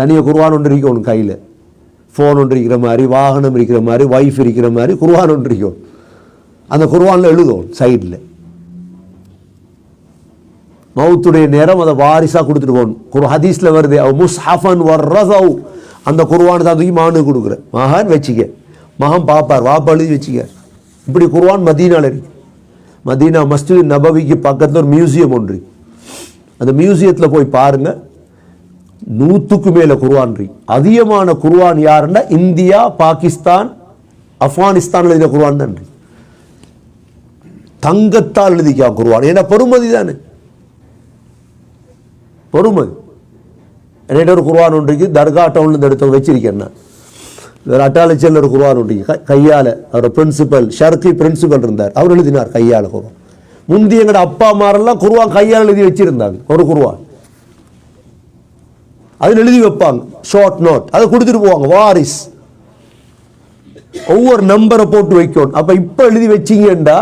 தனியாக குருவான் ஒன்று இருக்கணும் கையில். ஃபோன் ஒன்று இருக்கிற மாதிரி வாகனம் இருக்கிற மாதிரி ஒய்ஃப் இருக்கிற மாதிரி குர்வான் ஒன்று இருக்கும் அந்த குருவானில் எழுதும் சைடில் மவுத்துடைய நேரம் அதை வாரிசாக கொடுத்துட்டு போகணும். குரு ஹதீஸில் வருது அவ முஸ்ஹஃபன் வர்றதவ் அந்த குர்ஆன் தான் தூக்கி மகனுக்கு கொடுக்குற. மகான் வச்சுக்க. மகன் பாப்பார் வாப்பா எழுதி வச்சுக்க. இப்படி குருவான் மதீனாவில் இருக்கு. மதீனா மஸ்ஜித் நபவிக்கு பக்கத்தில் ஒரு மியூசியம் ஒன்று அந்த மியூசியத்தில் போய் பாருங்கள் நூற்றுக்கு மேலே குர்ஆன் இருக்கு. அதிகமான குர்வான் யாருன்னா இந்தியா பாகிஸ்தான் ஆப்கானிஸ்தான் எழுதின குர்வான் தான் தங்கத்தால் எழுதிக்கா குருவான் ஏன்னா பெருமதி தானே. பொறுமதி என்கிட்ட ஒரு குருவான் ஒன்றைக்கு தர்கா டவுன்லேருந்து எடுத்து வச்சிருக்கேன் நான். வேறு அட்டாளச்சியில் ஒரு குருவான் ஒன்றைக்கு கையால். அவர் பிரின்சிபல் ஷர்கி பிரின்சிபல் இருந்தார். அவர் எழுதினார் கையால் குருவான் முந்தி எங்களோட அப்பா அம்மாரெல்லாம் குர்ஆன் கையால் எழுதி வச்சிருந்தாங்க. ஒரு குருவான் அதில் எழுதி வைப்பாங்க ஷார்ட் நோட் அதை கொடுத்துட்டு போவாங்க. வாரிஸ். ஒவ்வொரு நம்பரை போட்டு வைக்கணும். அப்போ இப்போ எழுதி வச்சீங்கண்டா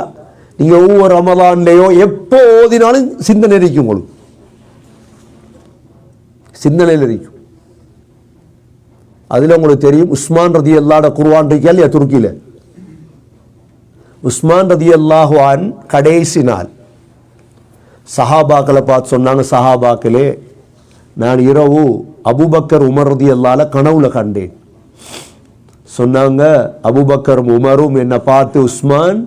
நீங்கள் ஒவ்வொரு ரமலான்லேயோ எப்போ ஓதினாலும் சிந்தனை இருக்கும் உங்களுக்கு. சிந்தனையில் இருக்கும் அதில் உங்களுக்கு தெரியும். உஸ்மான் ரதி அல்லாட குர்வான் இருக்கா இல்லையா துருக்கியில்? உஸ்மான் ரதி அல்லாஹ்வான் கடைசி நாள். சஹாபாக்களை பார்த்து சொன்னாங்க. சஹாபாக்களே நான் இரவு அபுபக்கர் உமர் ரதி அல்லால கனவுல கண்டேன். சொன்னாங்க அபுபக்கரும் உமரும் என்னை பார்த்து உஸ்மான்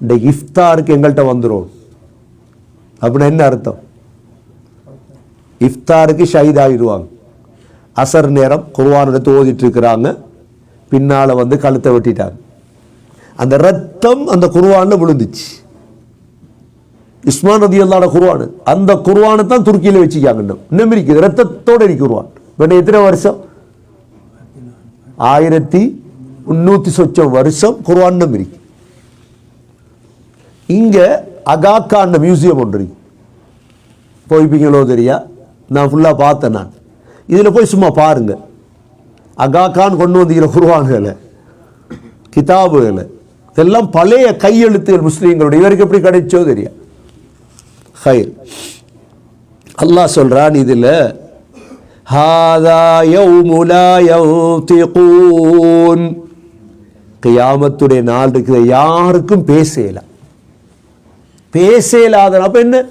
இந்த இஃப்தாருக்கு எங்கள்கிட்ட வந்துடும் அப்படின்னா என்ன அர்த்தம்? இஃப்தாருக்கு ஷஹீத் ஆகிடுவாங்க அசர் நேரம் குர்வான் எடுத்து ஓதிட்டு இருக்கிறாங்க. பின்னால் வந்து கழுத்தை வெட்டிட்டாங்க. அந்த ரத்தம் அந்த குர்வானில் விழுந்துச்சு. இஸ்மான் ரதி அல்லாட குர்ஆன் அந்த குர்ஆனை தான் துருக்கியில் வச்சுக்காங்க இன்னும் இன்னும் இருக்குது ரத்தத்தோட இருக்கு குருவான் இப்போ எத்தனை வருஷம் ஆயிரத்தி முந்நூற்றி சொச்சம் வருஷம் குர்ஆன் இருக்கு இங்கே அகாக்கான மியூசியம் ஒன்று இருக்கு போய்ப்பீங்களோ தெரியா நான் ஃபுல்லாக பார்த்தேன் நான் இதில் போய் சும்மா பாருங்க அகாக்கான் கொண்டு வந்திருக்கிற குருவான்களை கிதாபுகளை இதெல்லாம் பழைய கையெழுத்துகள் முஸ்லீம்களுடைய இவருக்கு எப்படி கிடைச்சோ தெரியா ஹைர் அல்லாஹ் சொல்றான் இதில் ஹாதா யௌமு லா யௌதிகூன் கியாமத்துடைய நாள் இருக்குது யாருக்கும் பேசலாம் பேசலாத அப்ப என்ன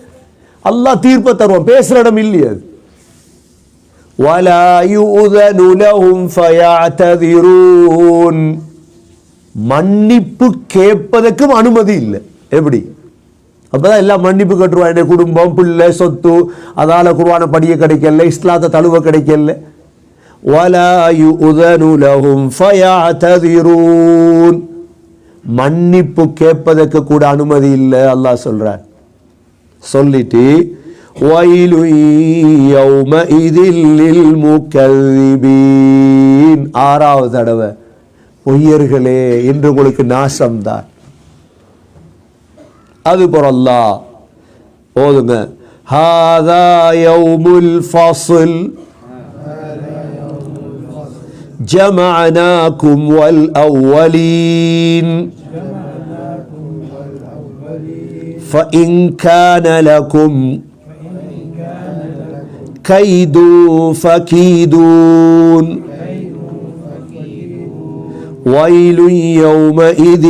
அல்லாஹ் தீர்ப்பை தருவான் பேசுற இடம் இல்லையே அது ولا يؤذن لهم فيعتذرون மன்னிப்பு கேட்பதற்கும் அனுமதி இல்லை எப்படி அப்போதான் எல்லாம் மன்னிப்பு கட்டுருவான் குடும்பம் பிள்ளை சொத்து. அதால் குருவான படியை கிடைக்கல இஸ்லாத்த தழுவ கிடைக்கல. மன்னிப்பு கேட்பதற்கு கூட அனுமதி இல்லை அல்லாஹ் சொல்றார். சொல்லிட்டு ஆறாவது தடவை பொய்யர்களே இன்று உங்களுக்கு நாசம்தான். அது போறல்லா ஓதுங்க ஹாதா யௌமுல் ஃபஸ்ல் جمعناكم والأولين فإن كان لكم كيد فكيدون ويل يومئذ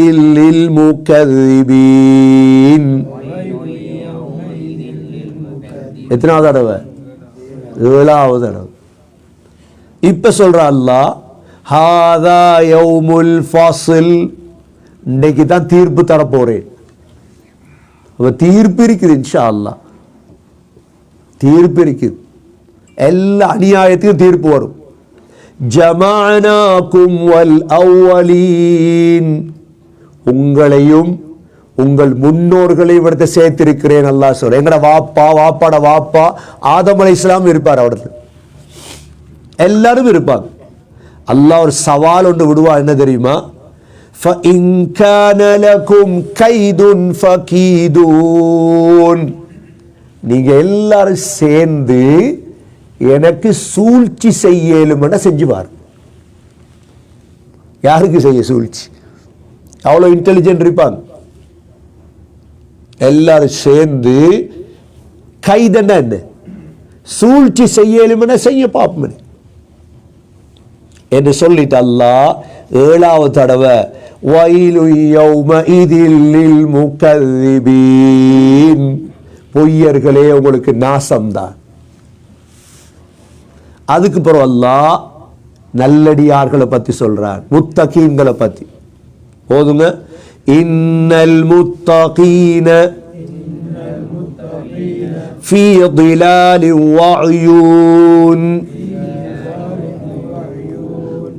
للمكذبين எத்தனாவது தடவை ஏழாவது தடவை இப்ப சொல்ற அல்லாஹ் ஹாதா யௌமுல் ஃபாசில் இன்னைக்கு தான் தீர்ப்பு தரப்போறேன் அப்ப தீர்ப்பு இருக்குது இன்ஷா அல்லாஹ் தீர்ப்பு இருக்குது எல்லா அநியாயத்துக்கும் தீர்ப்பு வரும் ஜமானாக்கும் வல் அவ்வலீன் உங்களையும் உங்கள் முன்னோர்களை இவிடத்தை சேர்த்திருக்கிறேன் அல்லாஹ் சொல்ற எங்கட வாப்பா வாப்பாட வாப்பா ஆதம் அலை இஸ்லாம் இருப்பார் அவடத்துல எல்லாரும் இருப்பாங்க அல்லாஹ் ஒரு சவால் ஒன்று விடுவா என்ன தெரியுமா فَإِن كَانَ لَكُمْ كَيْدٌ فَكِيدُونَ நீங்க எல்லாரும் சேர்ந்து எனக்கு சூழ்ச்சி செய்யலுமென செஞ்சு பாரு யாருக்கு செய்ய சூழ்ச்சி? அவ்வளோ இன்டெலிஜென்ட் இருப்பாங்க. எல்லாரும் சேர்ந்து கைதன்னா என்ன? சூழ்ச்சி செய்யலுமென செய்ய பார்ப்போம். என்று சொல்லிட்டு அல்லா ஏழாவது தடவை வயலு யௌமஇதில் முக்கذிபீன் பொய்யர்களே உங்களுக்கு நாசம்தான். அதுக்கு பிறகு அல்லாஹ் நல்லடியார்களை பத்தி சொல்றான் முத்தகீன்களை பத்தி போதுங்க இன்னல் முத்தகீன في ظلال وعيون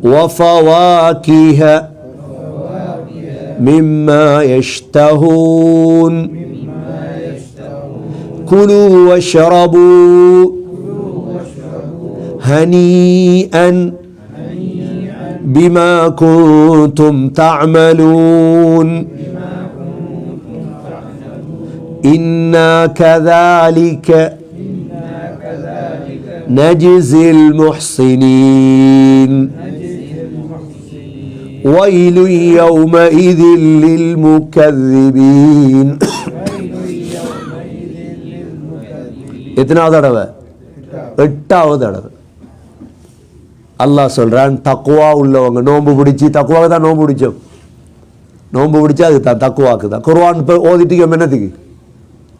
وفواكه مما يشتهون كلوا واشربوا هنيئا بما كنتم تعملون. إنا كذلك نجزي المحسنين. ويل يومئذ للمكذبين. എത്ര തടവ്? എട്ടാവ് തടവ്. அல்லாஹ் சொல்கிறான் தக்குவா உள்ளவங்க நோன்பு பிடிச்சி தக்குவாக தான் நோன்பு பிடிச்சோம் நோன்பு பிடிச்சா அது தான் தக்குவாக்கு தான். குர்வான் இப்போ ஓதிட்டு என்னத்துக்கு?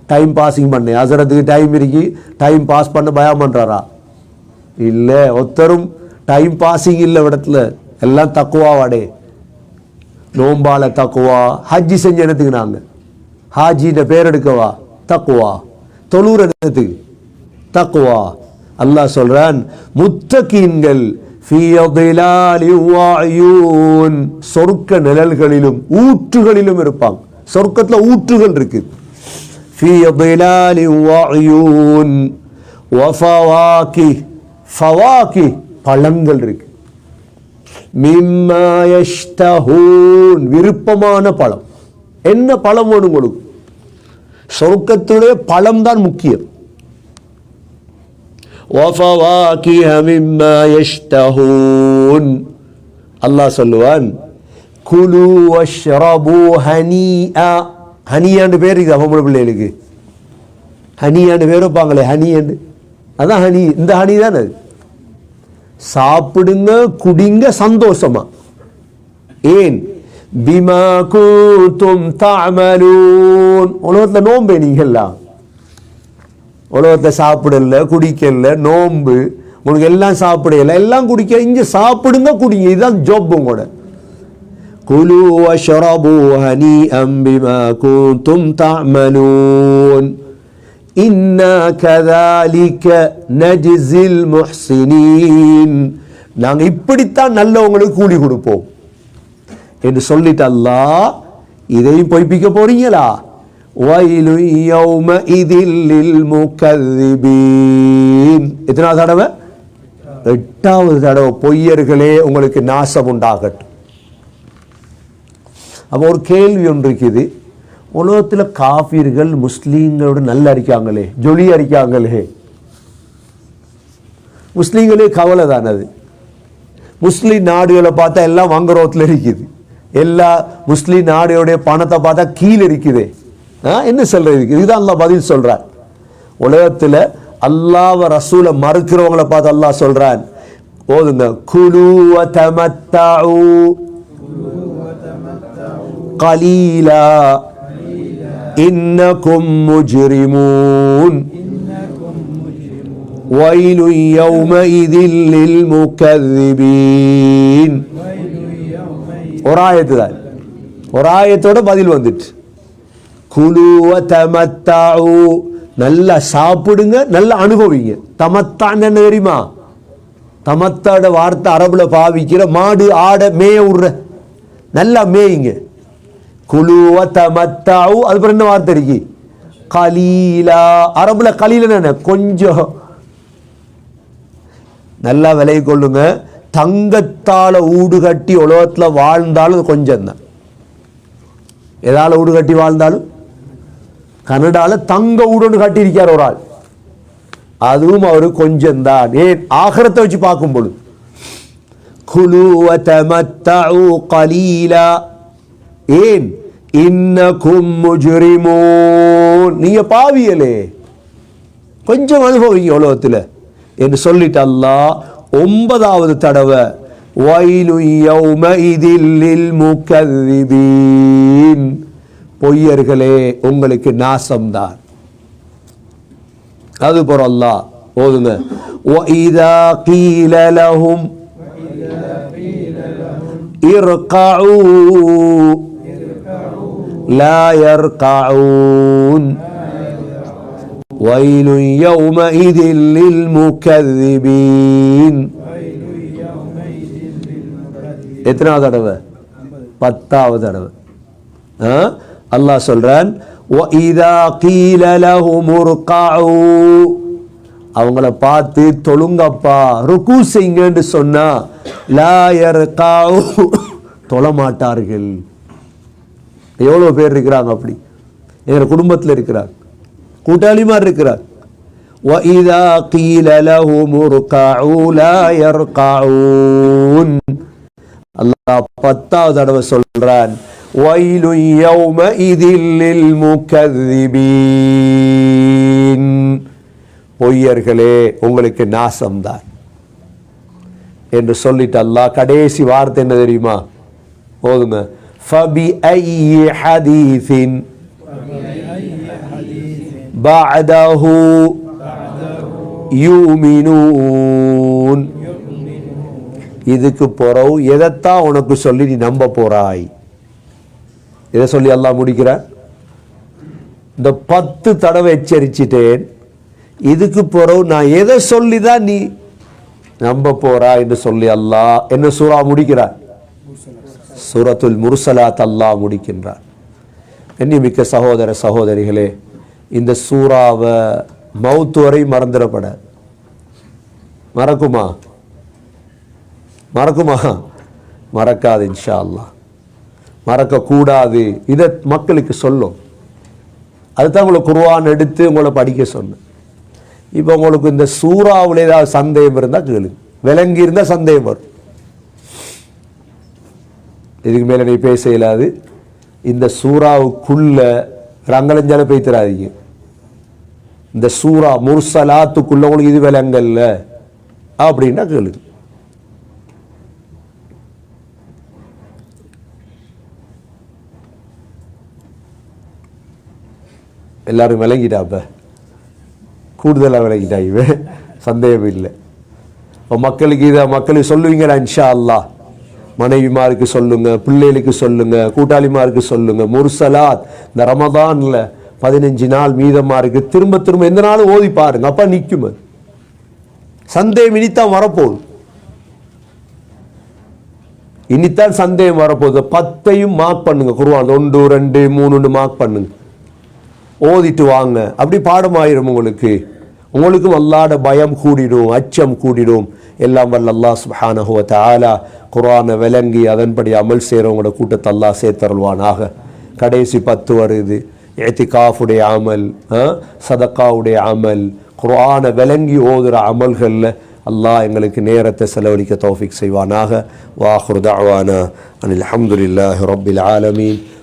டைம் பாஸிங் பண்ணேன் அசரத்துக்கு டைம் இருக்கு டைம் பாஸ் பண்ண பயம் பண்ணுறாரா இல்லை ஒருத்தரும் டைம் பாஸிங் இல்லை இடத்துல. எல்லாம் தக்குவாவாடே நோம்பால தக்குவா. ஹஜ்ஜி செஞ்சு என்னத்துக்கு நாங்கள் ஹாஜின்ற பேர் எடுக்கவா? தக்குவா. தொழுற இடத்துக்கு தக்குவா. அல்லாஹ் சொல்கிறான் முத்தகீன்கள் சொர்க்க நிழல்களிலும் ஊற்றுகளிலும் இருப்பாங்க சொர்க்கத்தில் ஊற்றுகள் இருக்கு பழங்கள் இருக்கு விருப்பமான பழம் என்ன பழம் வேணும் உங்களுக்கு சொர்க்கத்துடைய பழம் தான் முக்கியம் அல்லாஹ் சொல்லுவான் குலு வஷ்ரபு ஹனியா ஹனியாண்டு பேர் இருக்குது அவங்கள பிள்ளைகளுக்கு. ஹனியாண்டு பேர் வைப்பாங்களே ஹனியாண்டு அதான் ஹனி இந்த ஹனி தானே அது. சாப்பிடுங்க குடிங்க சந்தோஷமா. ஏன்? பிமா கூத்தும் தாமலூன் உலகத்தில் நோம்பே நீங்கள்லாம். உலகத்தை சாப்பிடல குடிக்கல நோன்பு உங்களுக்கு எல்லாம் சாப்பிடல எல்லாம் குடிக்க இங்கே சாப்பிடுங்க குடிங்க. இதுதான் ஜோப் உங்களோட. குலு வஷ்ரபு ஹனி பிமா குந்தும் தஅமலூன். இன்னா கதாலிக்க நஜிசில் முஹ்சினீன். நாங்கள் இப்படித்தான் நல்லவங்களுக்கு கூலி கொடுப்போம். என்று சொல்லிட்டு அல்லாஹ் இதையும் பொய்ப்பிக்க போறீங்களா? வயலு யௌமஇதில் லில் எத்தனாவது தடவை? எட்டாவது தடவை. பொய்யர்களே உங்களுக்கு நாசம் உண்டாகட்டும் அப்போ ஒரு கேள்வி ஒன்று இருக்குது. உலகத்தில் காஃபிர்கள் முஸ்லீம்களோட நல்ல அரிக்காங்களே ஜொலி அரிக்காங்களே முஸ்லீம்களே கவலை தானே அது? முஸ்லீம் நாடுகளை பார்த்தா எல்லாம் வங்குரோத்தில் இருக்குது. எல்லா முஸ்லீம் நாடுகளுடைய பணத்தை பார்த்தா கீழே இருக்குது. என்ன சொல்றது இதுக்கு? இதுதான் அல்லாஹ் பதில் சொல்றான் உலகத்துல அல்லாஹ் ரசூலை மறுக்கிறவங்களை பார்த்து அல்லாஹ் சொல்றான் ஓதுங்க குலு வதமத்தஉ கலீலா இன்னக்கும் முஜ்ரிமூன் ويل يومئذ للمكذبين ஒரு ஆயத்து தான் ஒரு ஆயத்தோட பதில் வந்துட்டு குலு தமத்தாவு நல்லா சாப்பிடுங்க நல்லா அனுபவிங்க. தமத்தான் என்ன தெரியுமா? தமத்தாட வார்த்தை அரபுல பாவிக்கிற மாடு ஆடை மேய விடுற நல்லா மேயுங்க. குழுவ தமத்தாவு அதுக்கப்புறம் என்ன வார்த்தை இருக்கு? கலீலா. அரபுல கலீல என்ன? கொஞ்சம். நல்லா விலை கொள்ளுங்க. தங்கத்தால ஊடு கட்டி உலகத்தில் வாழ்ந்தாலும் அது கொஞ்சம் தான் எதால் ஊடு கட்டி வாழ்ந்தாலும்? கனடால தங்க ஊடுன்னு கட்டியிருக்கார் ஒரு ஆள் அதுவும் அவரு கொஞ்சம் தான் ஏன் ஆகரத்தை வச்சு பார்க்கும் பொழுது குலு வதமத்தஉ கலீலா ஏன் இன்னக்கும் முஜ்ரிமூன் நீங்க பாவியலே கொஞ்சம் அனுபவிங்க உலகத்தில் என்று சொல்லிட்டு அல்லாஹ் ஒன்பதாவது தடவை ويل يومئذ للمكذبين பொய்யர்களே உங்களுக்கு நாசம்தான் அது போற அல்லாஹ் ஓதுங்க وَإِذَا قِيلَ لَهُمْ ارْقَعُوا لا يرقعون ويل يومئذ للمكذبين எத்தனாவது தடவை பத்தாவது தடவை ஆ? அல்லாஹ் சொல்றான் وَإِذَا قِيلَ لَهُمُ ارْقَعُوا அவங்கள பார்த்து தொழுங்கப்பா ருக்கு செய்யுங்கன்னு சொன்னா லா யர்காஉ தொழ மாட்டார்கள் எவ்வளோ பேர் இருக்கிறாங்க அப்படி எங்கள் குடும்பத்தில் இருக்கிறார் கூட்டாளி மாதிரி இருக்கிறார் وَإِذَا قِيلَ لَهُمُ ارْكَعُوا لَا يَرْكَعُونَ அல்லாஹ் பத்தாவது தடவை சொல்றான் وَيْلٌ يَوْمَئِذٍ لِلْمُكَذِّبِينَ பொய்யர்களே உங்களுக்கு நாசம்தான் என்று சொல்லிட்டு அல்லாஹ் கடைசி வார்த்தை என்ன தெரியுமா போதுங்க فَبِأَيِّ حَدِيثٍ بَعْدَهُ يُؤْمِنُونَ இதுக்கு பிறகு எதைத்தான் உனக்கு சொல்லி நீ நம்ப போறாய் இதை சொல்லி எல்லாம் முடிக்கிறார் இந்த பத்து தடவை எச்சரிச்சிட்டேன். இதுக்கு பிறகு நான் எதை சொல்லி தான் நீ நம்ப போறா என்று சொல்லி அல்லா என்ன சூறா முடிக்கிறார் சூரத்துல் முருசலாத் அல்லா முடிக்கின்றார் கண்ணியமிக்க சகோதர சகோதரிகளே இந்த சூறாவை மௌத்து வரை மறந்துடப்பட. மறக்குமா? மறக்குமா? மறக்காது இன்ஷா அல்லாஹ். மறக்கக்கூடாது. இதை மக்களுக்கு சொல்லும். அதுதான் உங்களை குருவான் எடுத்து உங்களை படிக்க சொன்னேன். இப்போ உங்களுக்கு இந்த சூறாவில் ஏதாவது சந்தேகம் இருந்தால் கேளுங்க விளங்கி இருந்தால் சந்தேகம் வரும். இதுக்கு மேலே நீ பேச இயலாது. இந்த சூறாவுக்குள்ள ரங்கலஞ்சால பேத்துறாதீங்க இந்த சூறா முர்சலாத்துக்குள்ள உங்களுக்கு இது விலங்கல்ல. அப்படின்னா கேளுங்க எல்லாரும் விளங்கிட்டாப்ப கூடுதலாக விளங்கிட்டா இவன் சந்தேகம் இல்லை. இப்போ மக்களுக்கு இதை மக்களுக்கு சொல்லுவீங்களா இன்ஷா அல்லா மனைவிமாருக்கு சொல்லுங்க பிள்ளைகளுக்கு சொல்லுங்க கூட்டாளிமாருக்கு சொல்லுங்க. முர்சலாத் இந்த ரமதான்ல பதினஞ்சு நாள் மீதமா இருக்கு. திரும்ப திரும்ப எந்த நாளும் ஓதி பாருங்க. அப்போ நிற்கும் அது. சந்தேகம் இனித்தான் வரப்போகுது. இனித்தான் சந்தேகம் வரப்போகுது. பத்தையும் மார்க் பண்ணுங்க. குருவான் ஒன்று ரெண்டு மூணுன்னு மார்க் பண்ணுங்க. ஓதிட்டு வாங்க. அப்படி பாடமாயிரும் உங்களுக்கு. உங்களுக்கும் அல்லாட பயம் கூடிடும் அச்சம் கூடிடும். எல்லாம் வல்ல அல்லா சுப்ஹானஹு தாலா குரானை விளங்கி அதன்படி அமல் செய்கிறவங்களோட கூட்டத்தை அல்லா சேர்த்தருள்வானாக. கடைசி பத்து வருது. ஏத்திகாஃபுடைய அமல் ஆ, சதக்காவுடைய அமல் குரானை விளங்கி ஓதுகிற அமல்களில் அல்லாஹ் எங்களுக்கு நேரத்தை செலவழிக்க தௌஃபிக் செய்வானாக. வாஹுர் தஅவானா அனில் அஹமதுல்லாஹ் ரபில் ஆலமீன்.